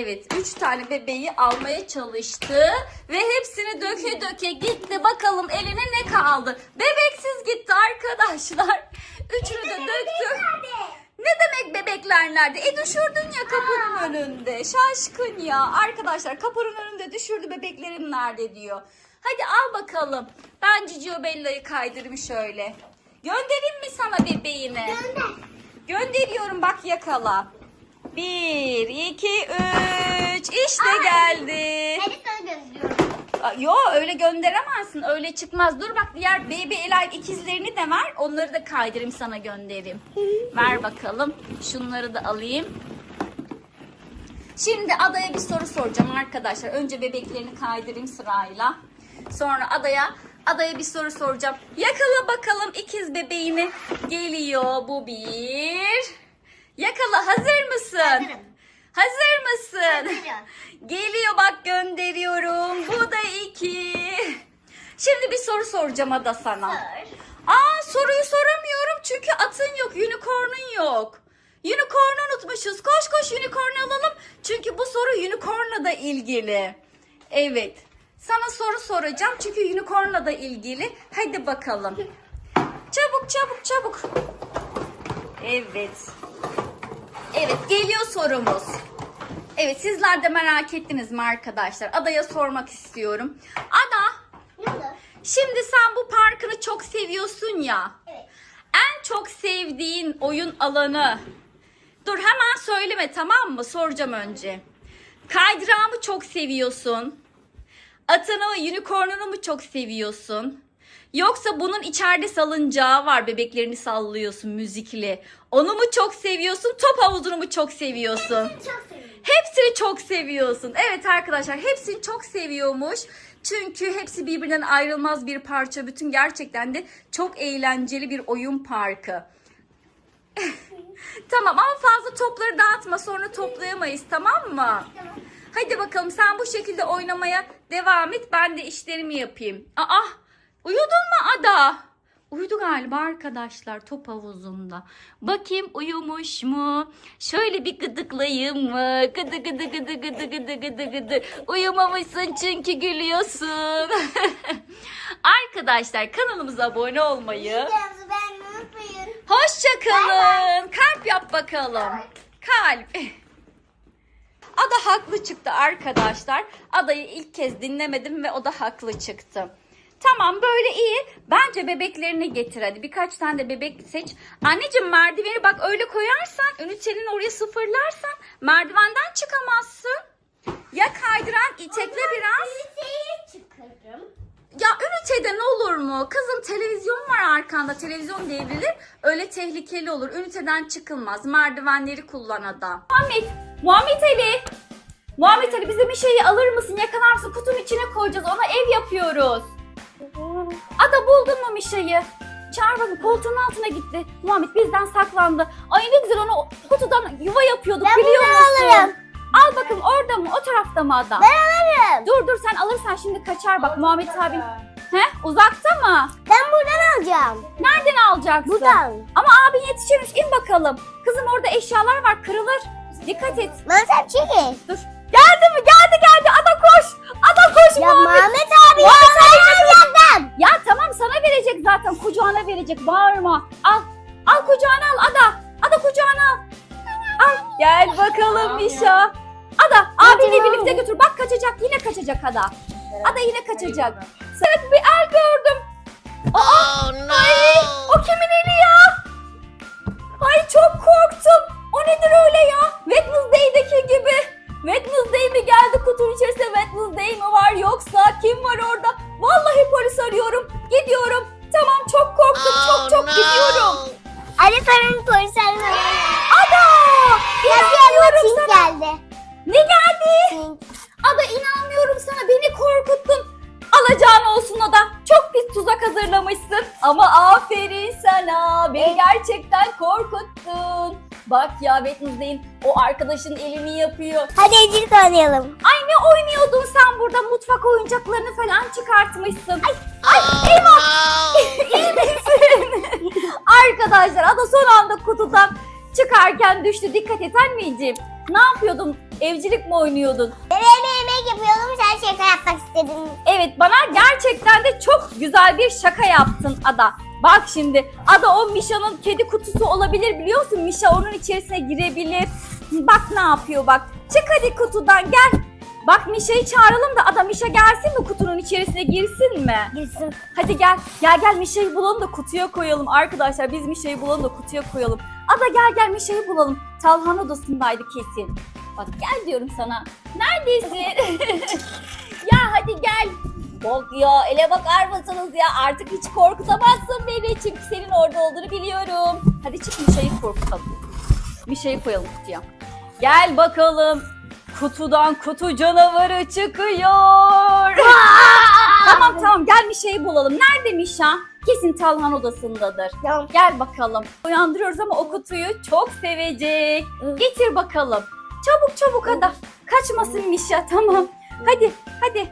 Evet, üç tane bebeği almaya çalıştı ve hepsini döke döke gitti. Bakalım eline ne kaldı? Bebeksiz gitti arkadaşlar. Üçünü de döktü. Ne demek bebekler nerede? E düşürdün ya kapının önünde. Şaşkın ya. Arkadaşlar kapının önünde düşürdü bebeklerim nerede diyor. Hadi al bakalım. Ben Cicio Bella'yı kaydırayım şöyle. Göndereyim mi sana bebeğini? Gönder. Gönderiyorum bak yakala. Bir, iki, üç. İşte geldi. Hadi sana gönderiyorum. Aa, Yo öyle gönderemezsin. Öyle çıkmaz. Dur bak diğer Baby Alive ikizlerini de ver. Onları da kaydırayım sana göndereyim. Ver bakalım. Şunları da alayım. Şimdi adaya bir soru soracağım arkadaşlar. Önce bebeklerini kaydırayım sırayla. Sonra adaya adaya bir soru soracağım. Yakala bakalım ikiz bebeğini. Geliyor bu bir. Yakala hazır mısın? Hazırım. Hazır mısın? Hazırım. Geliyor bak gönderiyorum. Bu da iki. Şimdi bir soru soracağım Ada sana. Sor. Aa soruyu soramıyorum çünkü atın yok, unicorn'un yok. Unicorn'u unutmuşuz. Koş koş unicorn'u alalım. Çünkü bu soru unicorn'la da ilgili. Evet. Sana soru soracağım çünkü unicorn'la da ilgili. Hadi bakalım. Çabuk çabuk çabuk. Evet. Evet geliyor sorumuz. Evet sizler de merak ettiniz mi arkadaşlar? Ada'ya sormak istiyorum. Ada Ne şimdi sen bu parkını çok seviyorsun ya. Evet. En çok sevdiğin oyun alanı. Dur hemen söyleme tamam mı? Soracağım önce. Kaydırağı mı çok seviyorsun? Atını, unicornunu mu çok seviyorsun? Yoksa bunun içeride salıncağı var bebeklerini sallıyorsun müzikli. Onu mu çok seviyorsun? Top havuzunu mu çok seviyorsun? Çok sevindim. Hepsini çok seviyorsun. Evet arkadaşlar hepsini çok seviyormuş. Çünkü hepsi birbirinden ayrılmaz bir parça. Bütün gerçekten de çok eğlenceli bir oyun parkı. tamam ama fazla topları dağıtma sonra toplayamayız tamam mı? Hadi bakalım sen bu şekilde oynamaya devam et. Ben de işlerimi yapayım. Aa uyudun mu Ada? Uyudu galiba arkadaşlar top havuzunda. Bakayım uyumuş mu? Şöyle bir gıdıklayayım mı? Gıdı gıdı gıdı gıdı gıdı gıdı gıdı. Uyumamışsın çünkü gülüyorsun. arkadaşlar kanalımıza abone olmayı. Videomuzu beğenmeyi unutmayın. Hoşça Bay kalın. Kalp yap bakalım. Kalp. Ada haklı çıktı arkadaşlar. Adayı ilk kez dinlemedim ve o da haklı çıktı. Tamam böyle iyi. Bence bebeklerini getir hadi. Birkaç tane de bebek seç. Anneciğim merdiveni bak öyle koyarsan, ünitenin oraya sıfırlarsan merdivenden çıkamazsın. Ya kaydıran itekle biraz. Üniteye çıkarım. Ya ünitede ne olur mu? Kızım televizyon var arkanda. Televizyon devrilir. Öyle tehlikeli olur. Üniteden çıkılmaz. Merdivenleri kullan adam. Muhammed. Muhammed Ali. Muhammed Ali bize bir şeyi alır mısın? Yakalar mısın? Kutunun içine koyacağız. Ona ev yapıyoruz. Ada buldun mu Mişa'yı? Çağır bakın koltuğun altına gitti. Muhammed bizden saklandı. Ay ne güzel onu kutudan yuva yapıyorduk Ben biliyor bunu musun? alırım. Al bakın orada mı? O tarafta mı adam? Ben alırım. Dur dur sen alırsan şimdi kaçar bak Muhammed abin. He? Uzakta mı? Ben buradan alacağım. Nereden alacaksın? Buradan. Ama abin yetişirmiş in bakalım. Kızım orada eşyalar var kırılır. Dikkat et. Mehmet çekil. Dur. Geldi mi? Geldi geldi. Ada koş. Ada koş Ya Muhammed. Mehmet abi ya Muhammed ben abi. alacaktım. Ya tamam sana verecek zaten. Kucağına verecek. Bağırma. Al. Al kucağına al Ada. Ada kucağına al. Al. Gel bakalım Mişa. Ada Tamam. birlikte götür. Bak kaçacak. Yine kaçacak Ada. Ada yine kaçacak. Sen bir el gördüm. Aa, ay, o kimin Ne geldi? Ada inanmıyorum sana beni korkuttun. Alacağın olsun Ada. Çok pis tuzak hazırlamışsın. Ama aferin sana. Beni gerçekten korkuttun. Bak ya Wednesday'in o arkadaşın elini yapıyor. Hadi Ecil oynayalım. Ay ne oynuyordun sen burada mutfak oyuncaklarını falan çıkartmışsın. Ay, ay eyvah. İyi misin? Arkadaşlar Ada son anda kutudan çıkarken düştü. Dikkat et anneciğim. Ne yapıyordun? Evcilik mi oynuyordun? Evde yemek yapıyordum sen şaka yapmak istedin. Evet bana gerçekten de çok güzel bir şaka yaptın Ada. Bak şimdi Ada o Mişa'nın kedi kutusu olabilir biliyor musun? Mişa onun içerisine girebilir. Bak ne yapıyor bak. Çık hadi kutudan gel. Bak Mişa'yı çağıralım da Ada Mişa gelsin mi kutunun içerisine girsin mi? Girsin. Hadi gel. Gel gel Mişa'yı bulalım da kutuya koyalım. Arkadaşlar biz Mişa'yı bulalım da kutuya koyalım. Ada gel gel Mişa'yı bulalım. Talhan odasındaydı kesin. Bak gel diyorum sana. Neredesin? ya hadi gel. Bak ya ele bakar mısınız ya artık hiç korkutamazsın beni çünkü senin orada olduğunu biliyorum. Hadi çık Mişa'yı korkutalım. Mişa'yı koyalım kutuya. Gel bakalım. Kutudan kutu canavarı çıkıyor. tamam tamam gel Mişa'yı bulalım. Nerede Mişa? Kesin Talhan odasındadır. Gel bakalım. Uyandırıyoruz ama o kutuyu çok sevecek. Getir bakalım. Çabuk çabuk hadi. Kaçmasın Mişa tamam. Hadi hadi.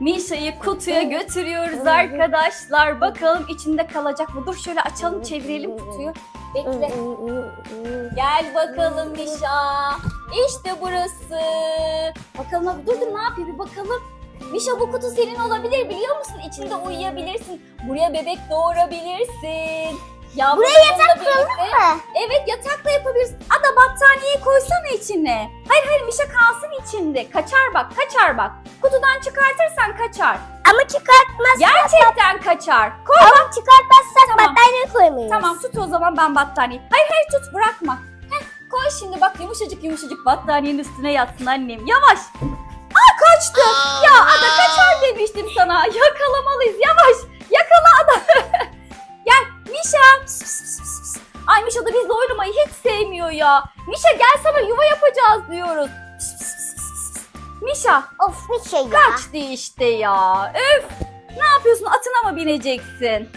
Mişa'yı kutuya götürüyoruz arkadaşlar. Bakalım içinde kalacak mı? Dur şöyle açalım çevirelim kutuyu. Bekle. Gel bakalım Mişa. İşte burası. Bakalım abi dur dur ne yapıyor bir bakalım. Mişa bu kutu senin olabilir biliyor musun? İçinde uyuyabilirsin. Buraya bebek doğurabilirsin. Yavru Buraya yatak birlikte- Mı? Evet yatakla yapabilirsin. Ada battaniyeyi koysana içine. Hayır hayır Mişa kalsın içinde. Kaçar bak kaçar bak. Kutudan çıkartırsan kaçar. Ama çıkartmazsak. Gerçekten kaçar. Koy. Ama çıkartmazsak Tamam. battaniye koymayız. Tamam tut o zaman ben battaniye. Hayır hayır tut bırakma. Heh, koy şimdi bak yumuşacık yumuşacık battaniyenin üstüne yatsın annem. Yavaş. Aa kaçtı. ya Ada kaçar demiştim sana. Yakalamalıyız yavaş. Yakala Ada. Mişa. Ay Mişa da bizle oynamayı hiç sevmiyor ya. Mişa gel sana yuva yapacağız diyoruz. Mişa Of şey ya. kaçtı işte ya. Öf. Ne yapıyorsun atına mı bineceksin?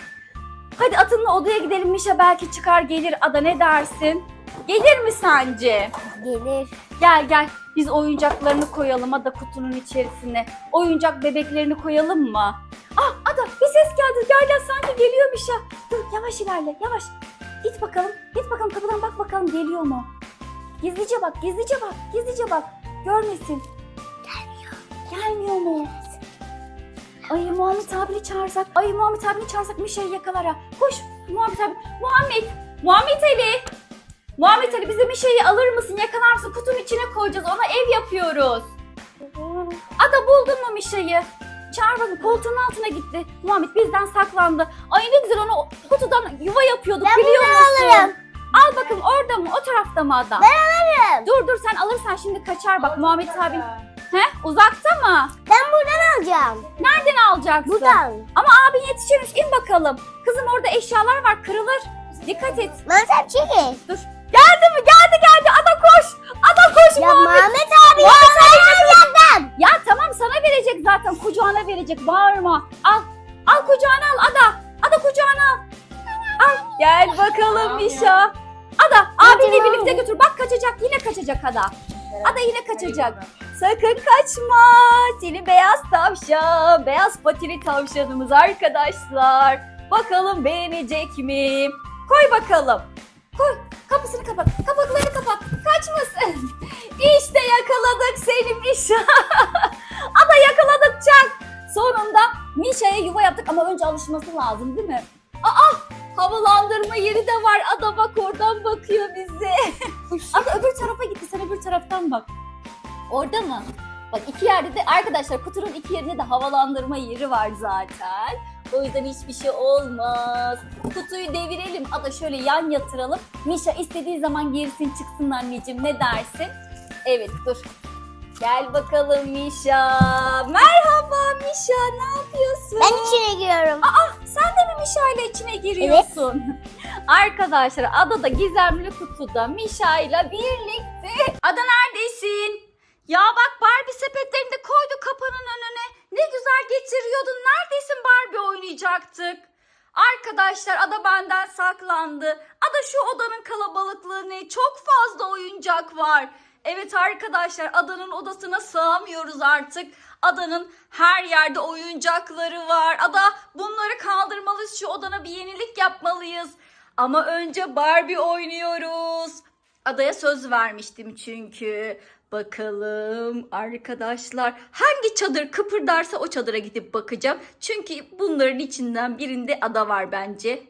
Hadi atınla odaya gidelim Mişa belki çıkar gelir Ada ne dersin? Gelir mi sence? Gelir. Gel gel biz oyuncaklarını koyalım Ada kutunun içerisine. Oyuncak bebeklerini koyalım mı? Ah Ada ses geldi gel gel sanki geliyor Mişa. Dur yavaş ilerle yavaş. Git bakalım git bakalım kapıdan bak bakalım geliyor mu? Gizlice bak gizlice bak gizlice bak görmesin. Gelmiyor. Gelmiyor mu? Ay Muhammed abini çağırsak. Ay Muhammed abini çağırsak Mişa'yı yakalar ha. Koş Muhammed abi. Muhammed. Muhammed Ali. Muhammed Ali bize Mişa'yı alır mısın? Yakalar mısın? Kutunun içine koyacağız. Ona ev yapıyoruz. Ada buldun mu Mişa'yı? Çağır bakın koltuğun altına gitti. Muhammed bizden saklandı. Ay ne güzel onu kutudan yuva yapıyorduk Ben biliyor musun? alırım. Al bakın orada mı? O tarafta mı adam? Ben alırım. Dur dur sen alırsan şimdi kaçar bak Muhammed abin. He? Uzakta mı? Ben buradan alacağım. Nereden alacaksın? Buradan. Ama abin yetişirmiş in bakalım. Kızım orada eşyalar var kırılır. Dikkat et. Mantar çekil. Dur. Geldi mi? Geldi geldi. Ada koş. Ada koş Ya Muhammed. Mehmet abi ya ben alacaktım. Ya tamam sana verecek zaten. Kucağına verecek. Bağırma. Al. Al kucağına al Ada. Ada kucağına al. Al. Gel bakalım Mişa. Ada abinle birlikte götür. Bak kaçacak. Yine kaçacak Ada. Ada yine kaçacak. Sakın kaçma. Seni beyaz tavşan. Beyaz patili tavşanımız arkadaşlar. Bakalım beğenecek mi? Koy bakalım. Koy. Kapısını kapat. Kapaklarını kapat. Kaçmasın. İşte yakaladık seni Mişa. Ada yakaladık Çak. Sonunda Mişa'ya yuva yaptık ama önce alışması lazım değil mi? Aa havalandırma yeri de var. Ada bak oradan bakıyor bize. Ada öbür tarafa gitti. Sen öbür taraftan bak. Orada mı? Bak iki yerde de arkadaşlar kutunun iki yerinde de havalandırma yeri var zaten. O yüzden hiçbir şey olmaz. Kutuyu devirelim. Ada şöyle yan yatıralım. Mişa istediği zaman girsin çıksın anneciğim. Ne dersin? Evet dur. Gel bakalım Mişa. Merhaba Mişa. Ne yapıyorsun? Ben içine giriyorum. Sen de mi Mişa ile içine giriyorsun? Arkadaşlar adada gizemli kutuda Mişa ile birlikte. Ada neredesin? Ya bak Barbie sepetlerini de koydu kapının önüne. Ne güzel getiriyordun. Neredesin Barbie oynayacaktık. Arkadaşlar ada benden saklandı. Ada şu odanın kalabalıklığı ne? Çok fazla oyuncak var. Evet arkadaşlar adanın odasına sığamıyoruz artık. Adanın her yerde oyuncakları var. Ada bunları kaldırmalıyız. Şu odana bir yenilik yapmalıyız. Ama önce Barbie oynuyoruz. Adaya söz vermiştim çünkü. Bakalım arkadaşlar hangi çadır kıpırdarsa o çadıra gidip bakacağım. Çünkü bunların içinden birinde ada var bence.